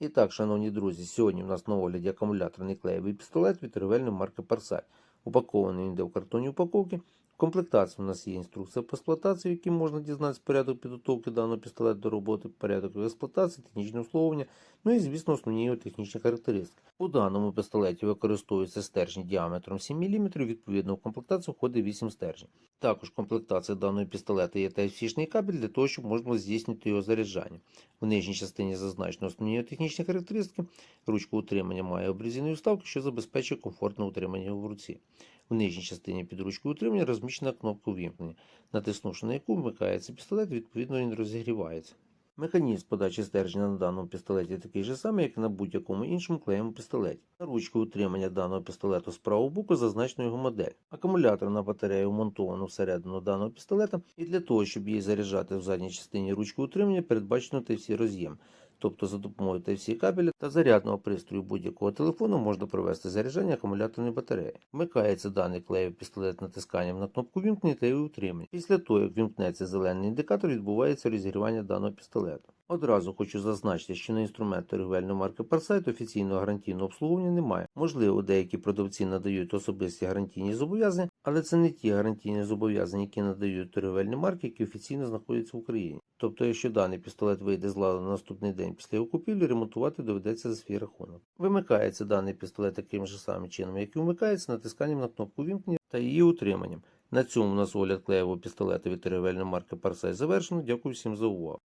І так, шановні друзі, сьогодні у нас на огляді акумуляторний клеєвий пістолет від ревельної марки Парсаль. Упакований він йде в картонній упаковці. В комплектації у нас є інструкція по експлуатації, в якій можна дізнатися порядок підготовки даного пістолету до роботи, порядок експлуатації, технічне обслуговування, ну і, звісно, основні його технічні характеристики. У даному пістолеті використовується стержень діаметром 7 мм, відповідно в комплектацію входить 8 стержнів. Також в комплектації даного пістолета є Type-C кабель для того, щоб можна здійснити його заряджання. В нижній частині зазначено основні технічні характеристики. Ручка утримання має обрізані вставки, що забезпечує комфортне утримання в руці. В нижній частині під ручкою утримання розміщена кнопка увімкнення, натиснувши на яку вмикається пістолет, відповідно він розігрівається. Механізм подачі стержня на даному пістолеті такий же самий, як і на будь-якому іншому клеємому пістолеті. На ручку утримання даного пістолету з правого боку зазначено його модель. Акумулятор на батарею вмонтовано всередину даного пістолета, і для того, щоб її заряджати в задній частині ручки утримання, передбачено Type-C роз'єм. Тобто за допомогою Type-C кабеля та зарядного пристрою будь-якого телефону можна провести заряджання акумуляторної батареї. Вмикається даний клеєвий пістолет натисканням на кнопку вімкнення та його утримання. Після того, як вімкнеться зелений індикатор, відбувається розігрівання даного пістолету. Одразу хочу зазначити, що на інструмент торгівельної марки Parsight офіційного гарантійного обслуговування немає. Можливо, деякі продавці надають особисті гарантійні зобов'язання, але це не ті гарантійні зобов'язання, які надають торгівельні марки, які офіційно знаходяться в Україні. Тобто, якщо даний пістолет вийде з ладу на наступний день після його купівлі, ремонтувати доведеться за свій рахунок. Вимикається даний пістолет таким же самим чином, як і вмикається натисканням на кнопку вімкнення та її утриманням. На цьому у нас огляд клеєвого пістолета від торгівельної марки Parsight завершено. Дякую всім за увагу.